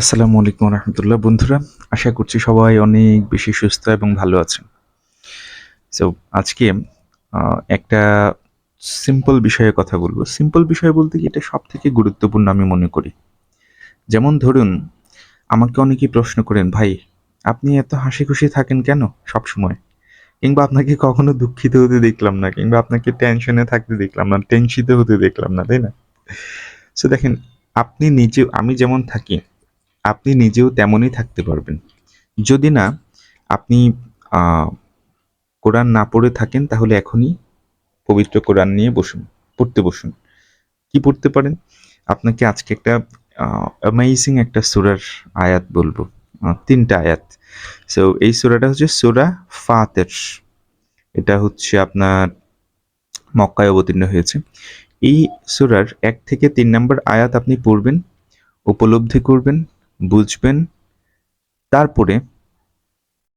আসসালামু আলাইকুম রহমতুল্লাহ। বন্ধুরা, আশা করছি সবাই অনেক বেশি সুস্থ এবং ভালো আছেন। সো আজকে একটা সিম্পল বিষয়ে কথা বলব। সিম্পল বিষয় বলতে কি, এটা সব থেকে গুরুত্বপূর্ণ আমি মনে করি। যেমন ধরুন, আমাকে অনেকেই প্রশ্ন করেন, ভাই, আপনি এত হাসি খুশি থাকেন কেন সব সময় কিংবা আপনাকে কখনো দুঃখিত হতে দেখলাম না, কিংবা আপনাকে টেনশনে থাকতে দেখলাম না টেনশিত হতে দেখলাম না, তাই না? সো দেখেন, আপনি নিজে, আমি যেমন থাকি আপনি নিজেও তেমনই থাকতে পারবেন। যদি না, আপনি কোরআন না পড়ে থাকেন, তাহলে এখনই পবিত্র কোরআন নিয়ে বসুন, পড়তে বসুন। কি পড়তে পারেন? আপনাকে আজকে একটা অ্যামেজিং একটা সুরার আয়াত বলব তিনটা আয়াত। সো এই সুরাটা হচ্ছে সুরা ফাতের এটা হচ্ছে আপনার মক্কায় অবতীর্ণ হয়েছে। এই সুরার এক থেকে তিন নম্বর আয়াত আপনি পড়বেন, উপলব্ধি করবেন বুঝবেন। তারপরে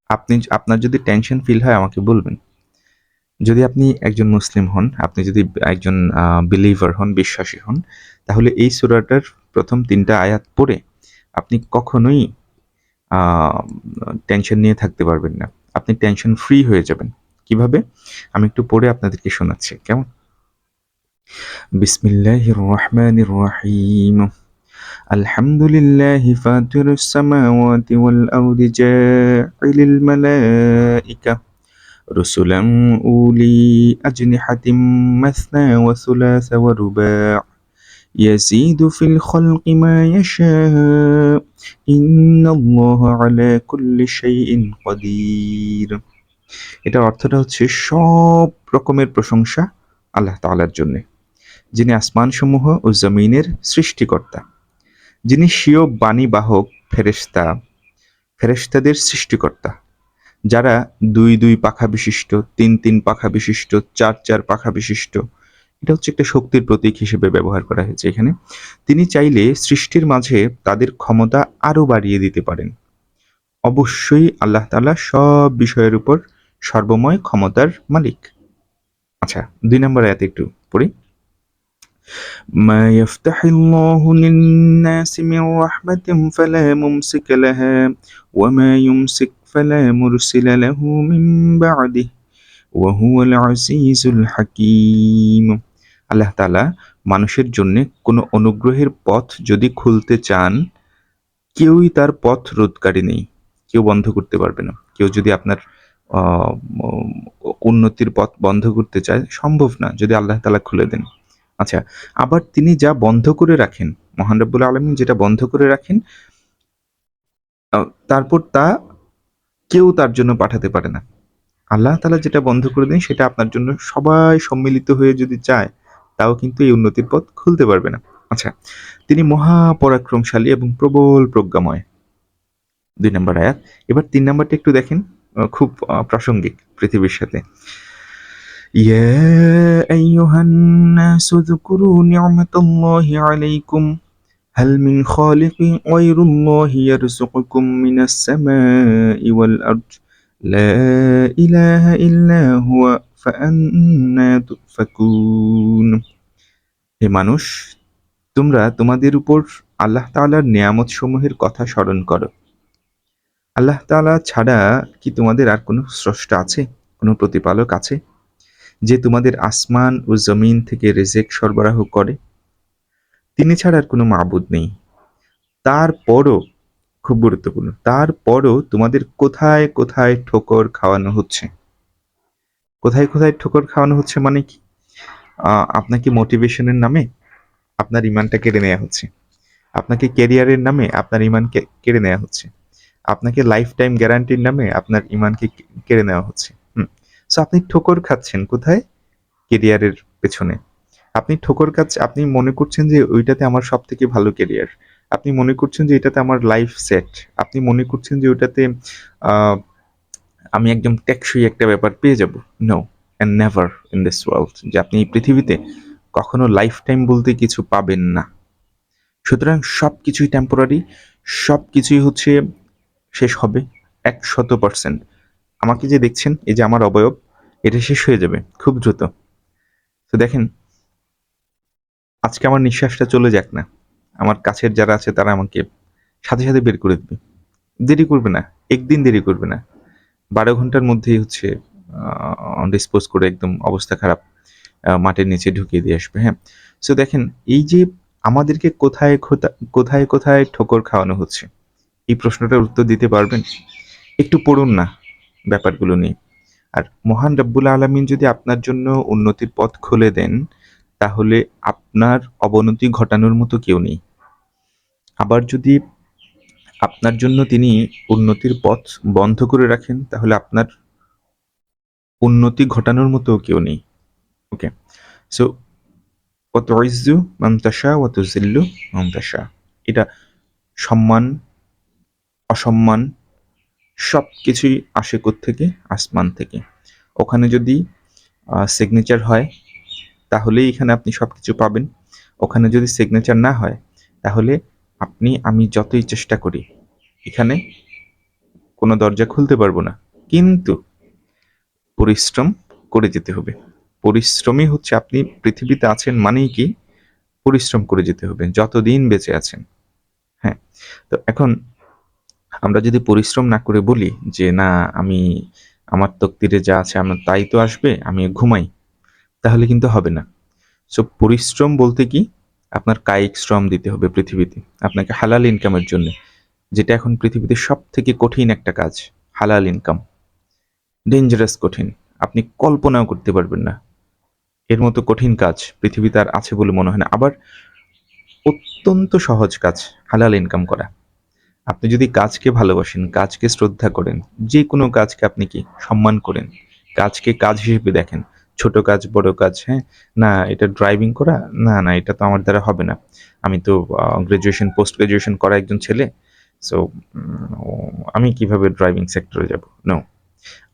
আপনি আপনার যদি টেনশন ফিল হয় আমাকে বলবেন। যদি আপনি একজন মুসলিম হন, আপনি যদি একজন বিলিভার হন, বিশ্বাসী হন, তাহলে এই সুরাটার প্রথম তিনটা আয়াত পড়ে আপনি কখনোই টেনশন নিয়ে থাকতে পারবেন না। আপনি টেনশন ফ্রি হয়ে যাবেন। কীভাবে? আমি একটু পড়ে আপনাদেরকে শোনাচ্ছি। কেমন? বিসমিল্লাহির রহমানির রহিম। الحمد لله فاطر السماوات والأرض جاعل الملائكة رسلا أولي أجنحة مثنى وثلاث ورباع يزيد في الخلق ما يشاء إن الله على كل شيء قدير এটার অর্থটা হচ্ছে সব রকমের প্রশংসা আল্লাহ তাআলার জন্য যিনি আসমানসমূহ ও জমিনের সৃষ্টিকর্তা যিনি স্বীয় বাণীবাহক ফেরেশতা, ফেরেশতাদের সৃষ্টিকর্তা, যারা দুই দুই পাখা বিশিষ্ট, তিন তিন পাখা বিশিষ্ট, চার চার পাখা বিশিষ্ট, এটা হচ্ছে একটা শক্তির প্রতীক হিসেবে ব্যবহার করা হয়েছে এখানে, তিনি চাইলে সৃষ্টির মাঝে তাদের ক্ষমতা আরও বাড়িয়ে দিতে পারেন। অবশ্যই আল্লাহ তাআলা সব বিষয়ের উপর সর্বময় ক্ষমতার মালিক। আচ্ছা দুই নম্বর আয়াত একটু পড়ি। ما يفتح الله للناس من رحمة فلا ممسك لها وما يمسك فلا مرسل له من بعده وهو العزيز الحكيم আল্লাহ তাআলা মানুষের জন্য কোনো অনুগ্রহের পথ যদি খুলতে চান কেউই তার পথ রোধকারী নেই কেউ বন্ধ করতে পারবে না কেউ যদি আপনার আহ, উম, উন্নতির পথ বন্ধ করতে চায় সম্ভব না যদি আল্লাহ তাআলা খুলে দেন আচ্ছা আবার তিনি যা বন্ধ করে রাখেন, মহান রব্বুল আলমিন যেটা বন্ধ করে রাখেন তারপর তা কেউ তার জন্য পাঠাতে পারে না। আল্লাহ তাআলা যেটা বন্ধ করে দেন, সেটা আপনার জন্য সবাই সম্মিলিত হয়ে যদি চায়, তাও কিন্তু এই উন্নতির পথ খুলতে পারবে না। আচ্ছা তিনি মহাপরাক্রমশালী এবং প্রবল প্রজ্ঞাময়। দুই নম্বর আয়াত। এবার তিন নম্বরটা একটু দেখেন খুব প্রাসঙ্গিক পৃথিবীর সাথে। يا أيها الناس اذكروا نعمة الله عليكم هل من خالق غير الله يرزقكم من السماء والأرض لا إله إلا هو فأنا تؤفكون হে মানুষ তোমরা তোমাদের উপর আল্লাহ তাআলার নিয়ামত সমূহের কথা স্মরণ করো আল্লাহ তাআলা ছাড়া কি তোমাদের আর কোনো স্রষ্টা আছে কোনো প্রতিপালক আছে যে তোমাদের আসমান ও জমিন থেকে রেজেক সরবরাহ করে, তিনি ছাড়া আর কোনো মাবুদ নেই। তারপরও, খুব গুরুত্বপূর্ণ, তারপরও তোমাদের কোথায় কোথায় ঠোকর খাওয়ানো হচ্ছে? কোথায় কোথায় ঠোকর খাওয়ানো হচ্ছে মানে কি? আপনাকে মোটিভেশনের নামে আপনার ইমানটা কেড়ে নেওয়া হচ্ছে। আপনাকে ক্যারিয়ারের নামে আপনার ইমানকে কেড়ে নেওয়া হচ্ছে। আপনাকে লাইফ টাইম গ্যারান্টির নামে আপনার ইমানকে কেড়ে নেওয়া হচ্ছে। সো আপনি ঠোকর খাচ্ছেন কোথায়? কেরিয়ারের পেছনে। আপনি ঠোকর খাচ্ছে আপনি মনে করছেন যে ওইটাতে আমার সব থেকে ভালো কেরিয়ার আপনি মনে করছেন যে এটাতে আমার লাইফ সেট আপনি মনে করছেন যে ওইটাতে আমি একদম টেকসই একটা ব্যাপার পেয়ে যাব। No and never in this world যে আপনি এই পৃথিবীতে কখনো লাইফ টাইম বলতে কিছু পাবেন না। সুতরাং সব কিছুই টেম্পোরারি সব কিছুই হচ্ছে শেষ হবে একশত পার্সেন্ট আমাকে যে দেখছেন, এই যে আমার অবয়ব এটা শেষ হয়ে যাবে, খুব দ্রুত। তো দেখেন, আজকে আমার নিঃশ্বাসটা চলে যাক না। আমার কাছের যারা আছে তারা আমাকে সাথে সাথে বের করে দিবে। দেরি করবে না, একদিন দেরি করবে না। বারো ঘণ্টার মধ্যেই হচ্ছে ডিসপোজ করে একদম অবস্থা খারাপ মাটির নিচে ঢুকিয়ে দিয়ে আসবে হ্যাঁ। সো দেখেন, এই যে আমাদেরকে কোথায় কোথা- কোথায় কোথায় ঠোকর খাওয়ানো হচ্ছে, এই প্রশ্নটার উত্তর দিতে পারবেন? একটু পড়ুন না ব্যাপারগুলো নিয়ে। আর মহান রব্বুল আলমিন যদি আপনার জন্য উন্নতির পথ খুলে দেন, তাহলে আপনার অবনতি ঘটানোর মতো কেউ নেই। আবার যদি আপনার জন্য তিনি উন্নতির পথ বন্ধ করে রাখেন, তাহলে আপনার উন্নতি ঘটানোর মতো কেউ নেই। ওকে সো ওয়াতুইজ্জু মান তাশা ওয়া তুযিল্লু মান এটা সম্মান, অসম্মান সব কিছুই আসে থেকে আসমান থেকে। ওখানে যদি সিগনেচার হয়, তাহলেই এখানে আপনি সব কিছু পাবেন। ওখানে যদি সিগনেচার না হয়, তাহলে আপনি, আমি যতই চেষ্টা করি, এখানে কোনো দরজা খুলতে পারব না। কিন্তু পরিশ্রম করে যেতে হবে। পরিশ্রমই হচ্ছে, আপনি পৃথিবীতে আছেন মানেই কি? পরিশ্রম করে যেতে হবে, যতদিন বেঁচে আছেন। হ্যাঁ তো এখন আমরা যদি পরিশ্রম না করে বলি যে, না, আমি, আমার তকদিরে যা আছে, আমার তাই তো আসবে, আমি ঘুমাই, তাহলে কিন্তু হবে না। সো পরিশ্রম বলতে কি? আপনার কায়িক শ্রম দিতে হবে পৃথিবীতে। আপনাকে হালাল ইনকামের জন্য, যেটা এখন পৃথিবীতে সব থেকে কঠিন একটা কাজ, হালাল ইনকাম ডেঞ্জারাস কঠিন। আপনি কল্পনাও করতে পারবেন না। এর মতো কঠিন কাজ পৃথিবীতে আর আছে বলে মনে হয় না। আবার অত্যন্ত সহজ কাজ, হালাল ইনকাম করা। আপনি যদি কাজকে ভালোবাসেন, কাজকে শ্রদ্ধা করেন যে কোনো কাজকে আপনি কি সম্মান করেন? কাজকে কাজ হিসেবে দেখেন। ছোট কাজ, বড় কাজ হ্যাঁ? না, এটা ড্রাইভিং করা? না না, এটা তো আমার দ্বারা হবে না। আমি তো গ্রাজুয়েশন পোস্ট গ্রাজুয়েশন করা একজন ছেলে সো আমি কীভাবে ড্রাইভিং সেক্টরে যাব? নো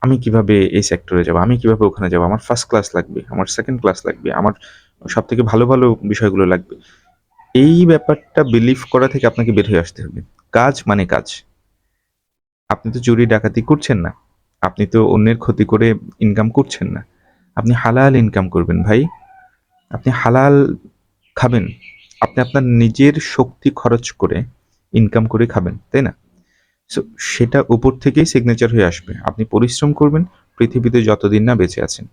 আমি কীভাবে এই সেক্টরে যাব? আমি কীভাবে ওখানে যাব? আমার ফার্স্ট ক্লাস লাগবে, আমার সেকেন্ড ক্লাস লাগবে, আমার সব থেকে ভালো ভালো বিষয়গুলো লাগবে। এই ব্যাপারটা বিলিভ করা থেকে আপনাকে বের হয়ে আসতে হবে। কাজ মানে কাজ। আপনি তো চুরি, ডাকাতি করছেন না। আপনি তো অন্যের ক্ষতি করে ইনকাম করছেন না। আপনি হালাল ইনকাম করবেন ভাই। আপনি হালাল খাবেন। আপনি আপনার নিজের শক্তি খরচ করে ইনকাম করে খাবেন, তাই না? সো সেটা উপর থেকেই সিগনেচার হয়ে আসবে। আপনি পরিশ্রম করবেন, পৃথিবীতে যতদিন না বেঁচে আছেন।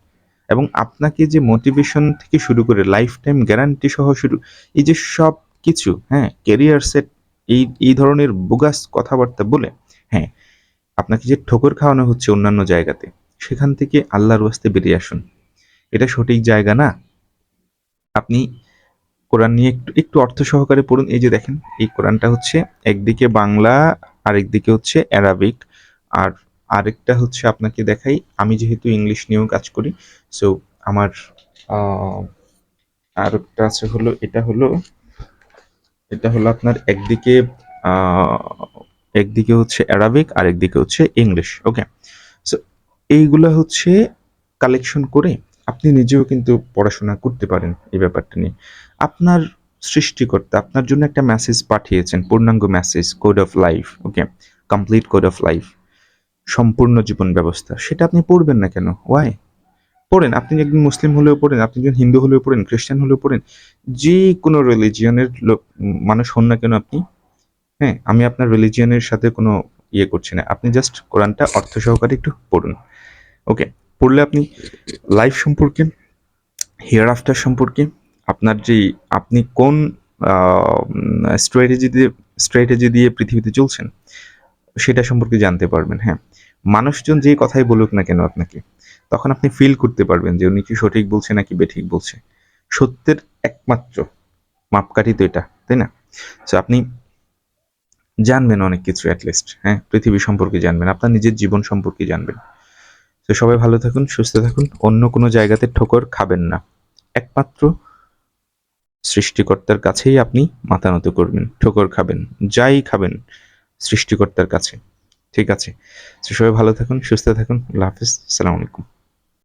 এবং আপনাকে যে মোটিভেশন থেকে শুরু করে লাইফ টাইম গ্যারান্টি সহ শুরু, এই যে সব কিছু হ্যাঁ কেরিয়ার সেট এই এই ধরনের বুগাস কথাবার্তা বলে হ্যাঁ আপনাকে যে ঠোকর খাওয়ানো হচ্ছে অন্যান্য জায়গাতে, সেখান থেকে আল্লাহর ওয়াস্তে বেরিয়ে আসুন। এটা সঠিক জায়গা না। আপনি কোরআন নিয়ে একটু একটু অর্থ সহকারে পড়ুন। এই যে দেখেন, এই কোরআনটা হচ্ছে একদিকে বাংলা, আরেকদিকে হচ্ছে অ্যারাবিক, আর আরেকটা হচ্ছে আপনাকে দেখাই, আমি যেহেতু ইংলিশ নিয়েও কাজ করি সো আমার আরেকটা আছে হলো, এটা হলো এটা হলো আপনার একদিকে একদিকে হচ্ছে অ্যারাবিক আর একদিকে হচ্ছে ইংলিশ ওকে সো এইগুলো হচ্ছে কালেকশন করে আপনি নিজেও কিন্তু পড়াশোনা করতে পারেন এই ব্যাপারটা নিয়ে। আপনার সৃষ্টিকর্তা, আপনার জন্য একটা মেসেজ পাঠিয়েছেন, পূর্ণাঙ্গ message code of life okay complete code of life সম্পূর্ণ জীবন ব্যবস্থা, সেটা আপনি পড়বেন না কেন? ওয়াই পড়েন, আপনি একজন মুসলিম হলেও পড়েন, আপনি একজন হিন্দু হলেও পড়েন, খ্রিস্টান হলেও পড়েন, যে কোনো রিলিজিয়নের লোক মানুষ হন না কেন আপনি? হ্যাঁ আমি আপনার রিলিজিয়নের সাথে কোনো ইয়ে করছি না। আপনি জাস্ট কোরআনটা অর্থ সহকারে একটু পড়ুন। ওকে পড়লে আপনি লাইফ সম্পর্কে হেয়ার আফটার সম্পর্কে, আপনার যে, আপনি কোন স্ট্র্যাটেজি দিয়ে স্ট্র্যাটেজি দিয়ে পৃথিবীতে চলছেন, সেটা সম্পর্কে জানতে পারবেন হ্যাঁ। মানুষজন যে কথাই বলুক না কেন আপনাকে তখন আপনি ফিল করতে পারবেন যে উনি কি সঠিক বলছে নাকি বেঠিক বলছে। সত্যের একমাত্র মাপকাঠি তো এটা, তাই না? সো আপনি জানবেন অনেক কিছু অ্যাটলিস্ট হ্যাঁ? পৃথিবী সম্পর্কে জানবেন, আপনার নিজের জীবন সম্পর্কে জানবেন। তো সবাই ভালো থাকুন, সুস্থ থাকুন, অন্য কোনো জায়গাতে ঠোকর খাবেন না। একমাত্র সৃষ্টিকর্তার কাছেই আপনি মাথা নত করবেন, ঠোকর খাবেন, যাই খাবেন সৃষ্টিকর্তার কাছে, ঠিক আছে? সবাই ভালো থাকুন, সুস্থ থাকুন, আল্লাহ হাফিজ, সালাম আলাইকুম।